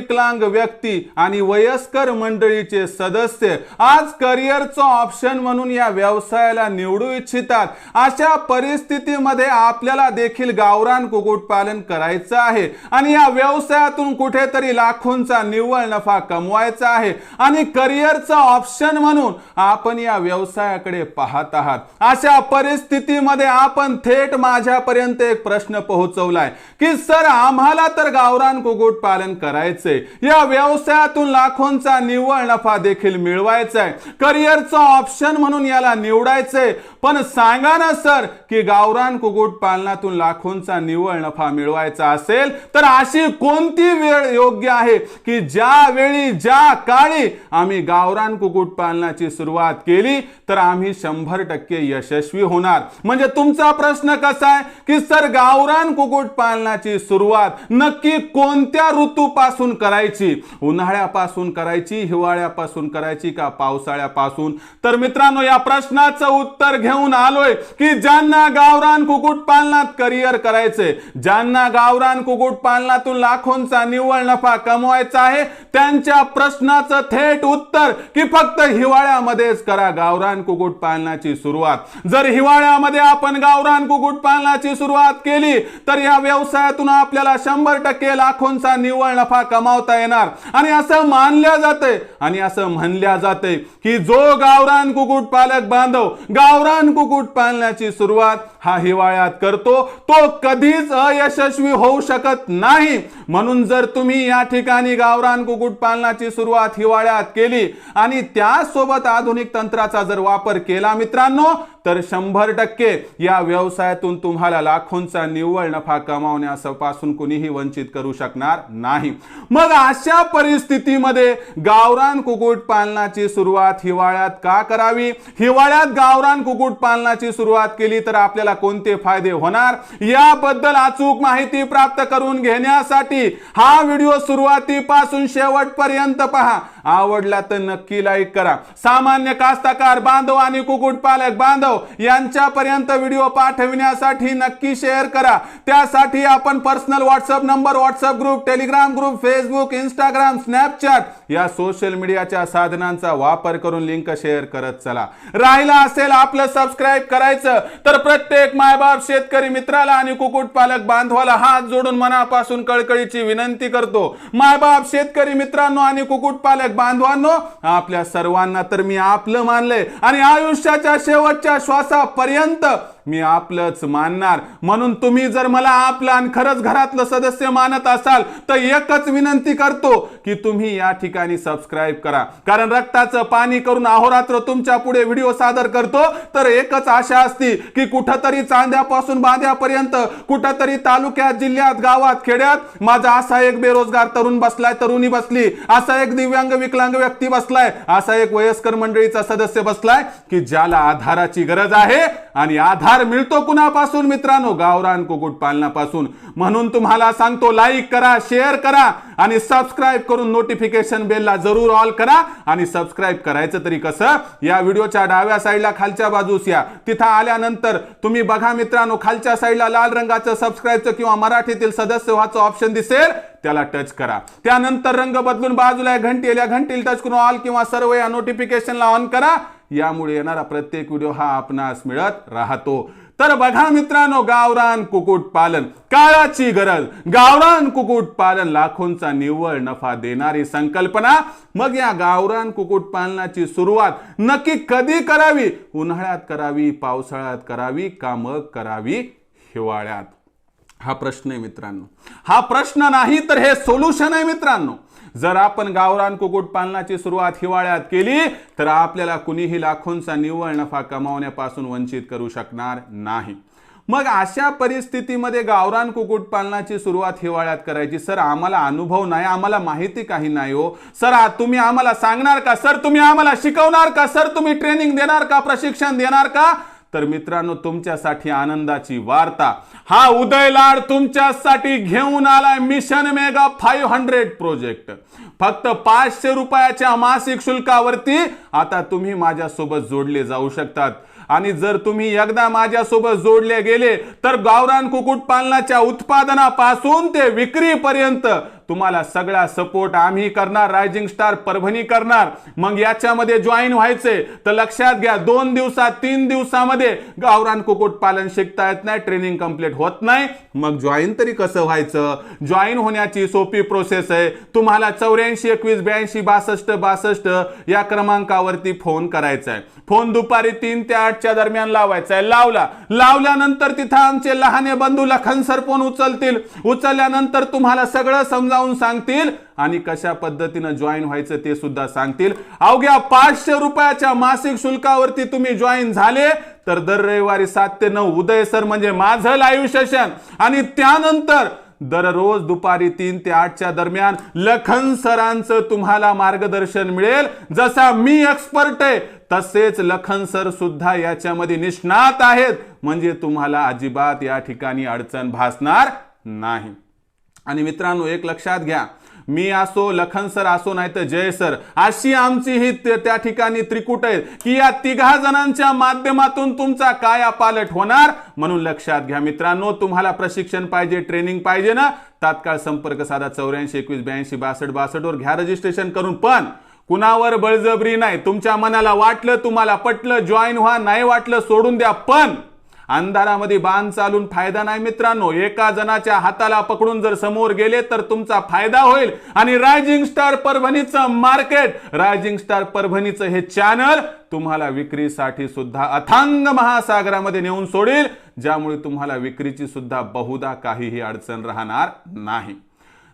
विकलांग व्यक्ती आणि वयस्कर मंडळीचे सदस्य आज करिअरचं ऑप्शन म्हणून या व्यवसायाला निवडू इच्छितात. अशा परिस्थितीमध्ये आपल्याला देखील गावरान कुक्कुटपालन करायचं आहे. आणि या व्यवसायातून कुठेतरी लाखोंचा निव्वळ नफा कमवायचा आहे. आणि करिअरचं ऑप्शन म्हणून आपण या व्यवसायाकडे पाहत आहात. अशा परिस्थितीमध्ये आपण थेट माझ्यापर्यंत एक प्रश्न पोहोचवलाय की सर आम्हाला तर गावरान कुक्कुट पालन करायचंय या व्यवसायातून लाखोंचा निव्वळ नफा देखील मिळवायचा आहे. करिअरचा ऑप्शन म्हणून याला निवडायचंय. पण सांगा ना सर की गावरान कुक्कुट पालनातून लाखोंचा निव्वळ नफा मिळवायचा असेल तर अशी कोणती वेळ योग्य आहे? की ज्या वेळी ज्या काळी आम्ही गावरान कुक्कुट पालनाची सुरुवात केली तर आम्ही शंभर टक्के यशस्वी होणार. म्हणजे तुमचा प्रश्न कसा आहे? की सर गावरान कुक्कुट पालनाची सुरुवात नक्की कोणत्या ऋतूपासून करायची? उन्हाळ्यापासून करायची हिवाळ्यापासून करायची का पावसाळ्यापासून? तर मित्रांनो या प्रश्नाचं उत्तर घेऊन आलोय की ज्यांना गावरान कुक्कुट पालनात करिअर करायचंय ज्यांना गावरान कुक्कुट पालनातून लाखोंचा निव्वळ नफा कमवायचा आहे त्यांच्या प्रश्नाचं थेट उत्तर की फक्त हिवाळ्यामध्येच करा गावरान कुक्कुट पालनाची सुरुवात. जर हिवाळ्यामध्ये आपण गावरान कुक्कुट पालनाची सुरुवात केली तर या व्यवसायातून आपल्याला शंभर टक्के लाखोंचा निव्वळ नफा कमावता येणार. आणि असं मानल्या जातंय आणि असं म्हणल्या जाते की जो गावरान कुक्कुट पालक बांधव गावरान कुक्कुट पालनाची सुरुवात हा हिवाळ्यात करतो तो कधीच अयशस्वी होऊ शकत नाही. म्हणून जर तुम्ही या ठिकाणी गावरान कुक्कुट पालनाची सुरुवात हिवाळ्यात केली आणि त्यासोबत आधुनिक तंत्राचा जर वापर केला मित्रांनो तर शंभर टक्के या व्यवसायातून तुम्हाला लाखोंचा निव्वळ नफा कमावण्यापासून कुणीही वंचित करू शकणार नाही. मग अशा परिस्थितीमध्ये गावरान कुक्कुट पालनाची सुरुवात हिवाळ्यात का करावी? हिवाळ्यात गावरान कुक्कुट पालनाची सुरुवात केली तर आपल्याला कोणते फायदे होणार? याबद्दल अचूक माहिती प्राप्त करून घेण्यासाठी हा व्हिडिओ सुरुवातीपासून शेवटपर्यंत पहा. आवडला तर नक्की लाईक करा. सामान्य कास्तकार बांधव आणि कुक्कुटपालक पालक जाधव यांच्यापर्यंत व्हिडिओ पाठविण्यासाठी नक्की शेअर करा. त्यासाठी आपण personal WhatsApp number WhatsApp group Telegram group Facebook Instagram Snapchat या सोशल मीडियाच्या साधनांचा वापर करून लिंक शेअर करत चला. राहिला असेल आपलं सबस्क्राईब करायचं तर प्रत्येक मायबाप शेतकरी मित्राला आणि कुक्कुट पालक बांधवाला हात जोडून मनापासून कळकळीची विनंती करतो. मायबाप शेतकरी मित्रांनो आणि कुक्कुट पालक बांधवांनो आपल्या सर्वांना तर मी आपलं मानलंय. आणि आयुष्याच्या शेवटच्या श्वासापर्यंत मी आपलंच मानणार. म्हणून तुम्ही जर मला आपलं आणि खरंच घरातलं सदस्य मानत असाल तर एकच विनंती करतो की तुम्ही या ठिकाणी सबस्क्राईब करा. कारण रक्ताचं पाणी करून अहोरात्र तुमच्यापुढे व्हिडिओ सादर करतो तर एकच आशा असती की कुठंतरी चांद्यापासून बांध्यापर्यंत कुठंतरी तालुक्यात जिल्ह्यात गावात खेड्यात माझा असा एक बेरोजगार तरुण बसलाय तरुणी बसली असा एक दिव्यांग विकलांग व्यक्ती बसलाय असा एक वयस्कर मंडळीचा सदस्य बसलाय की ज्याला आधाराची गरज आहे आणि आधार मिळतो कुणापासून? मित्रांनो गावरान कुक्कुटपालनापासून. म्हणून तुम्हाला सांगतो लाईक करा शेअर करा आणि सबस्क्राईब करून नोटिफिकेशन बेलला जरूर ऑल करा आणि सबस्क्राईब करायचं तरी कसं? या व्हिडिओच्या डाव्या साईडला खालच्या बाजूस या. तिथं आल्यानंतर तुम्ही बघा मित्रांनो खालच्या साईडला लाल रंगाचं सबस्क्राईबचं किंवा मराठीतील सदस्य व्हायचं ऑप्शन दिसेल त्याला टच करा. त्यानंतर रंग बदलून बाजूला घंटी या घंटीला टच करून ऑल किंवा सर्व या नोटिफिकेशनला ऑन करा. यामुळे येणारा प्रत्येक व्हिडिओ हा आपणास मिळत राहतो. तर बघा मित्रांनो गावरान कुक्कुटपालन काळाची गरज. गावरान कुक्कुटपालन लाखोंचा निव्वळ नफा देणारी संकल्पना. मग या गावरान कुक्कुटपालनाची सुरुवात नक्की कधी करावी? उन्हाळ्यात करावी पावसाळ्यात करावी का मग करावी हिवाळ्यात? हा प्रश्न आहे मित्रांनो. हा प्रश्न नाही तर हे सोल्युशन आहे मित्रांनो. जर आपण गावरान कुक्कुटपालनाची सुरुवात हिवाळ्यात केली तर आपल्याला कुणीही लाखोंचा निव्वळ नफा कमावण्यापासून वंचित करू शकणार नाही. मग अशा परिस्थितीमध्ये गावरान कुक्कुटपालनाची सुरुवात हिवाळ्यात करायची? सर आम्हाला अनुभव नाही आम्हाला माहिती काही नाही हो. सर तुम्ही आम्हाला सांगणार का? सर तुम्ही आम्हाला शिकवणार का? सर तुम्ही ट्रेनिंग देणार का? प्रशिक्षण देणार का? तर मित्रांनो तुमच्यासाठी आनंदाची वार्ता. हा उदय लाड तुमच्यासाठी घेऊन आलाय mission mega five hundred project. फक्त पाचशे रुपयाच्या मासिक शुल्कावरती आता तुम्ही माझ्यासोबत जोडले जाऊ शकतात. आणि जर तुम्ही एकदा माझ्यासोबत जोडले गेले तर गावरान कुक्कुटपालनाच्या उत्पादनापासून ते विक्रीपर्यंत तुम्हाला सगळा सपोर्ट आम्ही करणार रायझिंग स्टार परभणी करणार. मग याच्यामध्ये जॉईन व्हायचे तर लक्षात घ्या दोन दिवसात तीन दिवसामध्ये गावरान कुक्कुटपालन शिकता येत नाही ट्रेनिंग कंप्लीट होत नाही. मग जॉईन तरी कसं व्हायचं? जॉईन होण्याची सोपी प्रोसेस आहे. तुम्हाला चौऱ्याऐंशी एकवीस ब्याऐंशी बासष्ट बासष्ट या क्रमांकावरती फोन करायचा आहे. फोन दुपारी तीन ते आठच्या दरम्यान लावायचा आहे. लावला. लावल्यानंतर तिथं आमचे लहाने बंधू लखन सर फोन उचलतील. उचलल्यानंतर तुम्हाला सगळं समजा लावून सांगतील आणि कशा पद्धतीनं जॉईन व्हायचं ते सुद्धा सांगतील. अवघ्या पाचशे रुपयाच्या मासिक शुल्कावरती तुम्ही जॉईन झाले तर दर रविवारी सात ते नऊ उदय सर म्हणजे माझं लाईव्ह सेशन आणि त्यानंतर दररोज दुपारी तीन ते आठच्या दरम्यान लखन सरांचं तुम्हाला मार्गदर्शन मिळेल. जसा मी एक्सपर्ट आहे तसेच लखन सर सुद्धा याच्यामध्ये निष्णात आहेत. म्हणजे तुम्हाला अजिबात या ठिकाणी अडचण भासणार नाही. आणि मित्रांनो एक लक्षात घ्या. मी असो लखन सर असो नाही तर जय सर अशी आमची ही त्या ठिकाणी त्रिकुट आहे की या तिघा जणांच्या माध्यमातून तुमचा काय पालट होणार? म्हणून लक्षात घ्या मित्रांनो तुम्हाला प्रशिक्षण पाहिजे ट्रेनिंग पाहिजे ना? तात्काळ संपर्क साधा चौऱ्याऐंशी एकवीस ब्याऐंशी बासष्ट बासष्ट वर घ्या रजिस्ट्रेशन करून. पण कुणावर बळजबरी नाही तुमच्या मनाला वाटलं तुम्हाला पटलं जॉईन व्हा नाही वाटलं सोडून द्या. पण अंधारामध्ये बाण चालून फायदा नाही मित्रांनो. एका जणाच्या हाताला पकडून जर समोर गेले तर तुमचा फायदा होईल. आणि रायझिंग स्टार परभणीचं मार्केट. रायझिंग स्टार परभणीचं हे चॅनल तुम्हाला विक्रीसाठी सुद्धा अथांग महासागरामध्ये नेऊन सोडेल ज्यामुळे तुम्हाला विक्रीची सुद्धा बहुधा काहीही अडचण राहणार नाही.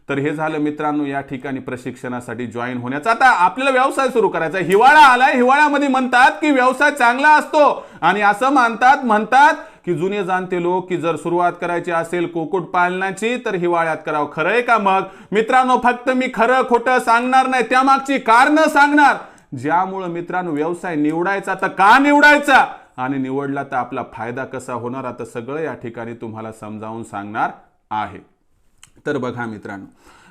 तर हे झालं मित्रांनो या ठिकाणी प्रशिक्षणासाठी जॉईन होण्याचं. आता आपल्याला व्यवसाय सुरू करायचा हिवाळा आलाय. हिवाळ्यामध्ये म्हणतात की व्यवसाय चांगला असतो. आणि असं मानतात म्हणतात की जुने जाणते लोक की जर सुरुवात करायची असेल कुक्कुट पालनाची तर हिवाळ्यात करावं. खरं आहे का मग? मित्रांनो फक्त मी खरं खोटं सांगणार नाही. त्यामागची कारणं सांगणार. ज्यामुळं मित्रांनो व्यवसाय निवडायचा तर का निवडायचा? आणि निवडला तर आपला फायदा कसा होणार? आता सगळं या ठिकाणी तुम्हाला समजावून सांगणार आहे. तर बघा मित्रांनो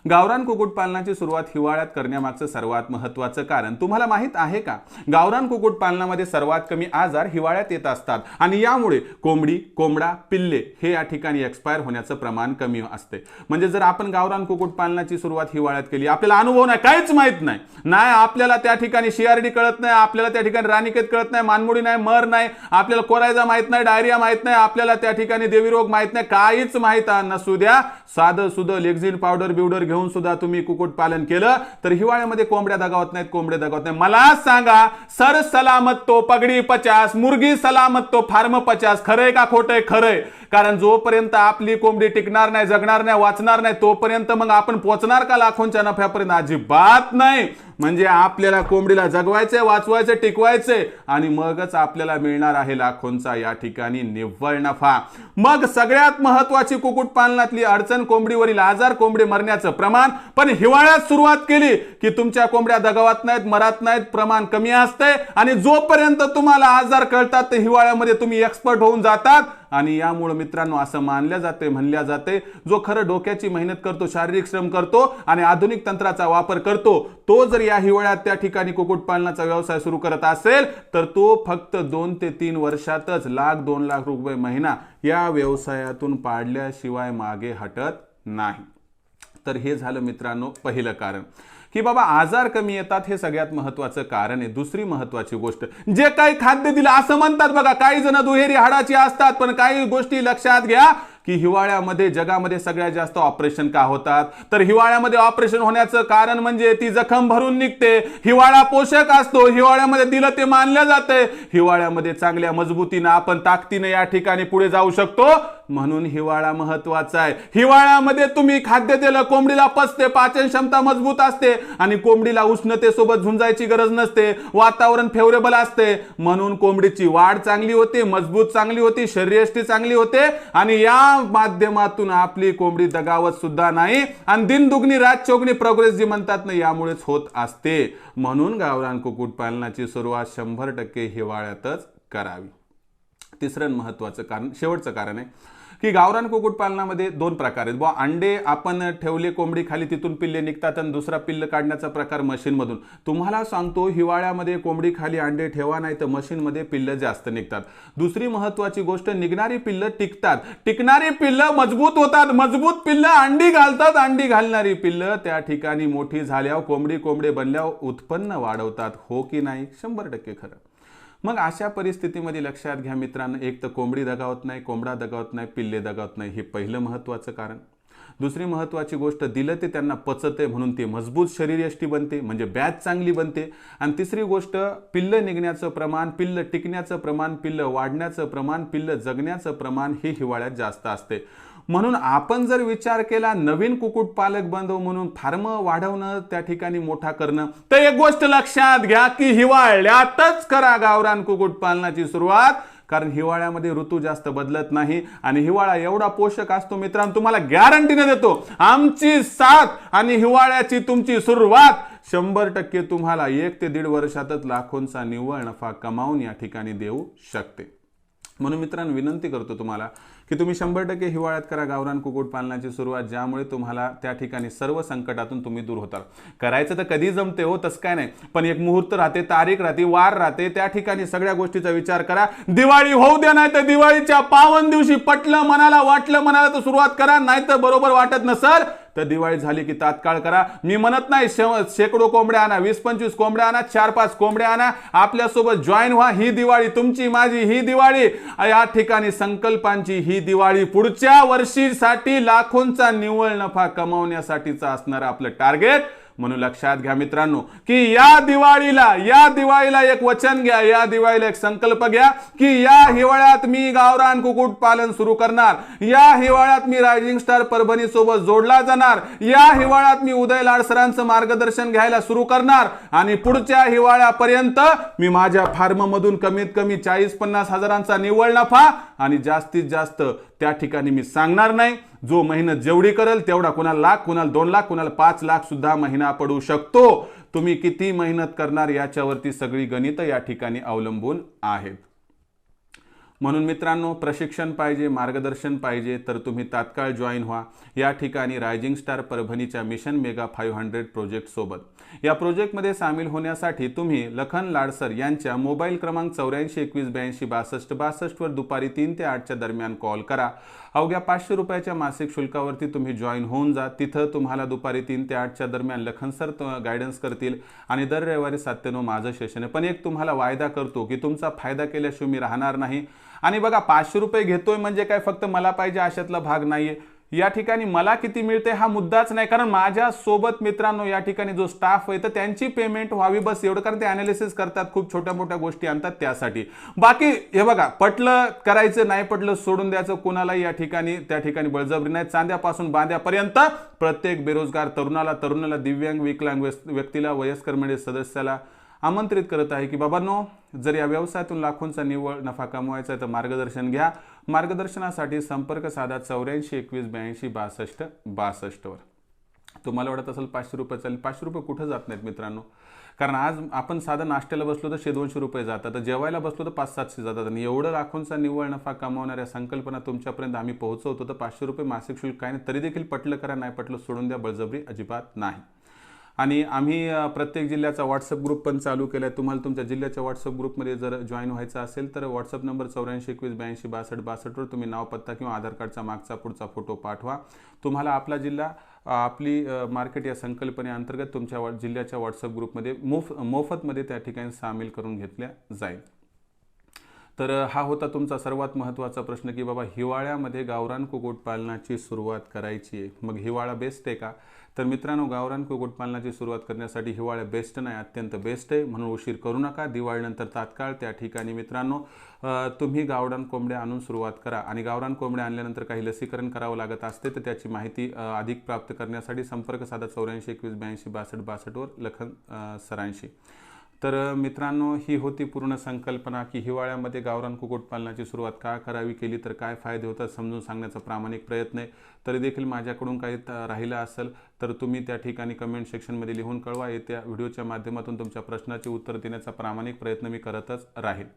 गावरान कुक्कुटपालनाची सुरुवात हिवाळ्यात करण्यामागचं सर्वात महत्त्वाचं कारण. तुम्हाला माहीत आहे का? गावरान कुक्कुटपालनामध्ये सर्वात कमी आजार हिवाळ्यात येत असतात. आणि यामुळे कोंबडी कोंबडा पिल्ले हे या ठिकाणी एक्सपायर होण्याचं प्रमाण कमी असते. म्हणजे जर आपण गावरान कुक्कुटपालनाची सुरुवात हिवाळ्यात केली आपल्याला अनुभव नाही काहीच माहीत नाही. नाही आपल्याला त्या ठिकाणी शिआरडी कळत नाही आपल्याला त्या ठिकाणी रानिकेत कळत नाही मानमुडी नाही मर नाही आपल्याला कोरायचा माहीत नाही डायरिया माहीत नाही आपल्याला त्या ठिकाणी देवीरोग माहीत नाही काहीच माहीत नसू द्या. साधं सुधं लेक्झिन पावडर बिवडर घेऊन सुद्धा तुम्ही कुक्कुटपालन केलं तर हिवाळ्यामध्ये कोंबड्या दगावत नाहीत कोंबड्या दगावत नाही मला सांगा सर सलामत तो पगडी पचास मुर्गी सलामत तो फार्म पचास. खरंय का खोटंय? खरंय. कारण जोपर्यंत आपली कोंबडी टिकणार नाही जगणार नाही वाचणार नाही तोपर्यंत मग आपण पोचणार का लाखोंच्या नफ्यापर्यंत? अजिबात नाही. म्हणजे आपल्याला कोंबडीला जगवायचंय वाचवायचं टिकवायचंय आणि मगच आपल्याला मिळणार आहे लाखोंचा या ठिकाणी निव्वळ नफा. मग सगळ्यात महत्वाची कुक्कुटपालनातली अडचण कोंबडीवरील आजार कोंबडी मरण्याचं प्रमाण. पण हिवाळ्यात सुरुवात केली की तुमच्या कोंबड्या दगावत नाहीत मरत नाहीत प्रमाण कमी असते आणि जोपर्यंत तुम्हाला आजार कळतात ते हिवाळ्यामध्ये तुम्ही एक्सपर्ट होऊन जातात. आणि यामुळे मित्रांनो असं मानल्या जाते म्हणल्या जाते जो खरं डोक्याची मेहनत करतो शारीरिक श्रम करतो आणि आधुनिक तंत्राचा वापर करतो तो जर या हिवाळ्यात त्या ठिकाणी कुक्कुटपालनाचा व्यवसाय सुरू करत असेल तर तो फक्त दोन ते तीन वर्षातच लाख दोन लाख रुपये महिना या व्यवसायातून पाडल्याशिवाय मागे हटत नाही. तर हे झालं मित्रांनो पहिलं कारण. की बाबा आजार कमी येतात हे सगळ्यात महत्वाचं कारण आहे. दुसरी महत्वाची गोष्ट जे काही खाद्य दिलं असं म्हणतात बघा काही जण दुहेरी हाडाची असतात पण काही गोष्टी लक्षात घ्या की हिवाळ्यामध्ये जगामध्ये सगळ्यात जास्त ऑपरेशन का होतात? तर हिवाळ्यामध्ये ऑपरेशन होण्याचं कारण म्हणजे ती जखम भरून निघते. हिवाळा पोषक असतो हिवाळ्यामध्ये दिलं ते मानलं जाते हिवाळ्यामध्ये चांगल्या मजबूतीनं आपण ताकदीनं या ठिकाणी पुढे जाऊ शकतो. म्हणून हिवाळा महत्त्वाचा आहे. हिवाळ्यामध्ये तुम्ही खाद्यतेल कोंबडीला पचते पाचन क्षमता मजबूत असते आणि कोंबडीला उष्णतेसोबत झुंजायची गरज नसते वातावरण फेवरेबल असते. म्हणून कोंबडीची वाढ चांगली होते मजबूत चांगली होती शरीरयष्टी चांगली होते आणि या माध्यमातून आपली कोंबडी दगावत सुद्धा नाही आणि दिनदुगणी रात चौगणी प्रोग्रेस जी म्हणतात ना यामुळेच होत असते. म्हणून गावरान कुक्कुटपालनाची सुरुवात शंभर टक्के हिवाळ्यातच करावी. तिसरं महत्वाचं कारण शेवटचं कारण आहे की गावरान कुक्कुटपालनामध्ये दोन प्रकार आहेत. बुवा अंडे आपण ठेवले कोंबडी खाली तिथून पिल्ले निघतात आणि दुसरा पिल्ल काढण्याचा प्रकार मशीनमधून. तुम्हाला सांगतो हिवाळ्यामध्ये कोंबडी खाली अंडे ठेवा नाही तर मशीनमध्ये पिल्लं जास्त निघतात. दुसरी महत्वाची गोष्ट निघणारी पिल्लं टिकतात. टिकणारी पिल्लं मजबूत होतात. मजबूत पिल्लं अंडी घालतात. अंडी घालणारी पिल्लं त्या ठिकाणी मोठी झाल्यावर कोंबडी कोंबडे बनल्यावर उत्पन्न वाढवतात. हो की नाही? शंभर टक्के खरं. मग अशा परिस्थितीमध्ये लक्षात घ्या मित्रांनो एक तर कोंबडी दगावत नाही कोंबडा दगावत नाही पिल्ले दगावत नाही हे पहिलं महत्त्वाचं कारण. दुसरी महत्त्वाची गोष्ट दिलं ते त्यांना पचते म्हणून ते मजबूत शरीरयष्टी बनते म्हणजे बॅच चांगली बनते. आणि तिसरी गोष्ट पिल्लं निघण्याचं प्रमाण पिल्लं टिकण्याचं प्रमाण पिल्लं वाढण्याचं प्रमाण पिल्लं जगण्याचं प्रमाण हे हिवाळ्यात जास्त असते. म्हणून आपण जर विचार केला नवीन कुक्कुट पालक बांधव म्हणून फार्म वाढवणं त्या ठिकाणी मोठा करणं तर एक गोष्ट लक्षात घ्या की हिवाळ्यातच करा गावरान कुक्कुट पालनाची सुरुवात. कारण हिवाळ्यामध्ये ऋतू जास्त बदलत नाही आणि हिवाळा एवढा पोषक असतो मित्रांनो तुम्हाला गॅरंटीने देतो. आमची साथ आणि हिवाळ्याची तुमची सुरुवात. शंभर टक्के तुम्हाला एक ते दीड वर्षातच लाखोंचा निव्वळ नफा कमावून या ठिकाणी देऊ शकते. म्हणून मित्रांनो विनंती करतो तुम्हाला की तुम्ही शंभर टक्के हिवाळ्यात करा गावरान कुक्कुटपालनाची सुरुवात ज्यामुळे तुम्हाला त्या ठिकाणी सर्व संकटातून तुम्ही दूर होताल. करायचं तर कधी जमते हो तसं काय नाही. पण एक मुहूर्त राहते तारीख राहते वार राहते त्या ठिकाणी सगळ्या गोष्टीचा विचार करा. दिवाळी होऊ द्या नाही तर दिवाळीच्या पावन दिवशी पटलं मनाला वाटलं मनाला तर सुरुवात करा नाही तर बरोबर वाटत नसल तर दिवाळी झाली की तात्काळ करा. मी म्हणत नाही शेकडो कोंबड्या आणा वीस पंचवीस कोंबड्या आणा चार पाच कोंबड्या आणा. आपल्यासोबत जॉईन व्हा ही दिवाळी तुमची माझी ही दिवाळी. या ठिकाणी संकल्पांची ही दिवाळी पुढच्या वर्षीसाठी लाखोंचा निव्वळ नफा कमावण्यासाठीचा असणार आपलं टार्गेट म्हणून लक्षात घ्या मित्रांनो की या दिवाळीला या दिवाळीला एक वचन घ्या या दिवाळीला एक संकल्प घ्या की या हिवाळ्यात मी गावरान कुक्कुटपालन सुरू करणार या हिवाळ्यात मी रायझिंग स्टार परभणी सोबत जोडला जाणार या हिवाळ्यात मी उदय लाड सरांचं मार्गदर्शन घ्यायला सुरू करणार आणि पुढच्या हिवाळ्यापर्यंत मी माझ्या फार्म मधून कमीत कमी चाळीस पन्नास हजारांचा निव्वळ नफा आणि जास्तीत जास्त त्या ठिकाणी मी सांगणार नाही. जो मेहनत जेवढी करेल तेवढा कुणाला लाख कुणाला दोन लाख कुणाला पाच लाख सुद्धा महिना पडू शकतो. तुम्ही किती मेहनत करणार याच्यावरती सगळी गणित या ठिकाणी अवलंबून आहेत. म्हणून मित्रांनो प्रशिक्षण पाहिजे मार्गदर्शन पाहिजे तर तुम्ही तात्काळ जॉईन व्हा. या ठिकाणी रायझिंग स्टार परभणीच्या मिशन मेगा फाईव्ह हंड्रेड प्रोजेक्टसोबत या प्रोजेक्टमध्ये सामील होण्यासाठी तुम्ही लखन लाडसर यांच्या मोबाईल क्रमांक चौऱ्याऐंशी एकवीस ब्याऐंशी बासष्ट बासष्टवर दुपारी तीन ते आठच्या दरम्यान कॉल करा. अवघ्या पाचशे रुपयाच्या मासिक शुल्कावरती तुम्ही जॉईन होऊन जा. तिथं तुम्हाला दुपारी तीन ते आठच्या दरम्यान लखन सर गायडन्स करतील. आणि दर रविवारी सात ते नऊ माझं सेशन आहे. पण एक तुम्हाला वायदा करतो की तुमचा फायदा केल्याशिवाय मी राहणार नाही. आणि बघा पाचशे रुपये घेतोय म्हणजे काय? फक्त मला पाहिजे अशातला भाग नाहीये. या ठिकाणी मला किती मिळते हा मुद्दाच नाही. कारण माझ्या सोबत मित्रांनो या ठिकाणी जो स्टाफ आहे तर त्यांची पेमेंट व्हावी बस एवढं. कारण ते अनालिसिस करतात खूप छोट्या मोठ्या गोष्टी आणतात त्यासाठी. बाकी हे बघा पटलं करायचं नाही पटलं सोडून द्यायचं कोणालाही या ठिकाणी. त्या ठिकाणी बळजबरी नाही. चांद्यापासून बांध्यापर्यंत प्रत्येक बेरोजगार तरुणाला तरुणाला दिव्यांग विकलांग व्यस- व्यक्तीला वयस्कर मंडळी सदस्याला आमंत्रित करत आहे की बाबांनो जर या व्यवसायातून लाखोंचा निव्वळ नफा कमवायचा आहे तर मार्गदर्शन घ्या. मार्गदर्शनासाठी संपर्क साधा चौऱ्याऐंशी एकवीस ब्याऐंशी बासष्ट बासष्टवर. तुम्हाला वाटत असेल पाचशे रुपये चालेल. पाचशे रुपये कुठं जात नाहीत मित्रांनो? कारण आज आपण साधं नाश्त्याला बसलो तर शे दोनशे रुपये जातात. तर जेवायला बसलो तर पाच सातशे जातात. आणि एवढं लाखोंचा निव्वळ नफा कमावणाऱ्या संकल्पना तुमच्यापर्यंत आम्ही पोहोचवतो. तर पाचशे रुपये मासिक शुल्क काय नाही तरी देखील पटलं करा नाही पटलं सोडून द्या. बळजबरी अजिबात नाही. आणि आम्ही प्रत्येक जिल्ह्याचा व्हॉट्सअप ग्रुप पण चालू केला आहे तुम्हाला तुमच्या जिल्ह्याच्या व्हॉट्सअप ग्रुपमध्ये जर जॉईन व्हायचं असेल तर व्हॉट्सअप नंबर चौऱ्याऐंशी एकवीस ब्याऐंशी बासष्ट बासष्टवर तुम्ही नाव पत्ता किंवा आधार कार्डचा मागचा पुढचा फोटो पाठवा. तुम्हाला आपला जिल्हा आपली मार्केट या संकल्पनेअंतर्गत तुमच्या वॉ जिल्ह्याच्या व्हॉट्सअप ग्रुपमध्ये मोफ मोफतमध्ये त्या ठिकाणी सामील करून घेतल्या जाईल. तर हा होता तुमचा सर्वात महत्त्वाचा प्रश्न की बाबा हिवाळ्यामध्ये गावरान कुक्कुटपालनाची सुरुवात करायची आहे. मग हिवाळा बेस्ट आहे का? तर मित्रांनो गावरान कुक्कुटपालनाची सुरुवात करण्यासाठी हिवाळा बेस्ट नाही अत्यंत बेस्ट आहे. म्हणून उशीर करू नका. दिवाळीनंतर तात्काळ त्या ठिकाणी मित्रांनो तुम्ही गावरान कोंबड्या आणून सुरुवात करा. आणि गावरान कोंबड्या आणल्यानंतर काही लसीकरण करावं लागत असते तर त्याची माहिती अधिक प्राप्त करण्यासाठी संपर्क साधा चौऱ्याऐंशी एकवीस ब्याऐंशी बासष्ट बासष्टवर लखन सरांशी तर मित्रांनो ही होती पूर्ण संकल्पना की हिवाळ्यामध्ये गावरान कुक्कुटपालनाची सुरुवात का करावी केली तर काय फायदे होतात समजून सांगण्याचा प्रामाणिक प्रयत्न आहे. तरी देखील माझ्याकडून काही त- राहिलं असेल तर तुम्ही त्या ठिकाणी कमेंट सेक्शनमध्ये लिहून कळवा. येत्या व्हिडिओच्या माध्यमातून तुमच्या प्रश्नाचे उत्तर देण्याचा प्रामाणिक प्रयत्न मी करतच राहील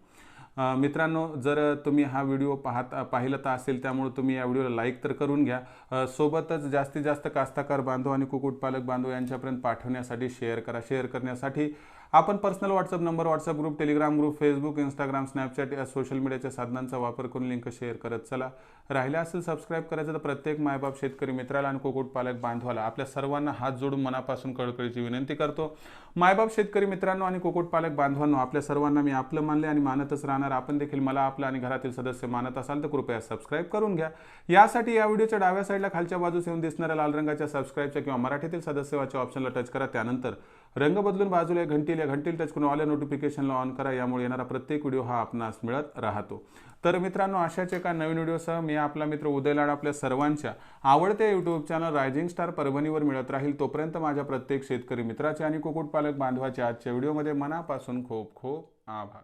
मित्रांनो जर तुम्ही हा व्हिडिओ पाहत पाहिलं तर असेल त्यामुळे तुम्ही या व्हिडिओला लाईक तर करून घ्या. सोबतच जास्तीत जास्त कास्ताकार बांधव आणि कुक्कुटपालक बांधव यांच्यापर्यंत पाठवण्यासाठी शेअर करा. शेअर करण्यासाठी आपण personal WhatsApp number WhatsApp group Telegram group Facebook Instagram Snapchat या सोशल मीडियाच्या साधनांचा वापर करून लिंक शेअर करत चला. राहिला असेल सबस्क्राईब करायचं तर प्रत्येक मायबाप शेतकरी मित्राला आणि कुक्कुटपालक बांधवाला आपल्या सर्वांना हात जोडून मनापासून कळकळीची विनंती करतो. मायबाप शेतकरी मित्रांनो आणि कुक्कुटपालक बांधवांनो आपल्या सर्वांना मी आपलं मानले आणि मानतच राहणार. आपण देखील मला आपलं आणि घरातील सदस्य मानत असाल तर कृपया सबस्क्राईब करून घ्या. यासाठी या व्हिडिओच्या डाव्या साईडला खालच्या बाजूस येऊन दिसणाऱ्या लाल रंगाच्या सबस्क्राईबच्या किंवा मराठीतील सदस्यवाच्या ऑप्शनला टच करा. त्यानंतर रंग बदलून बाजूला घंटील या घंटील टच करून ऑल नोटिफिकेशनला ऑन करा. यामुळे येणारा प्रत्येक व्हिडिओ हा आपणास मिळत राहतो. तर मित्रांनो अशाच एका नवीन व्हिडिओसह मी आपला मित्र उदय लाड आपल्या सर्वांच्या आवडत्या यूट्यूब चॅनल रायझिंग स्टार परभणीवर मिळत राहील. तोपर्यंत माझ्या प्रत्येक शेतकरी मित्राचे आणि कुक्कुटपालक बांधवाचे आजच्या व्हिडिओमध्ये मनापासून खूप खूप आभार.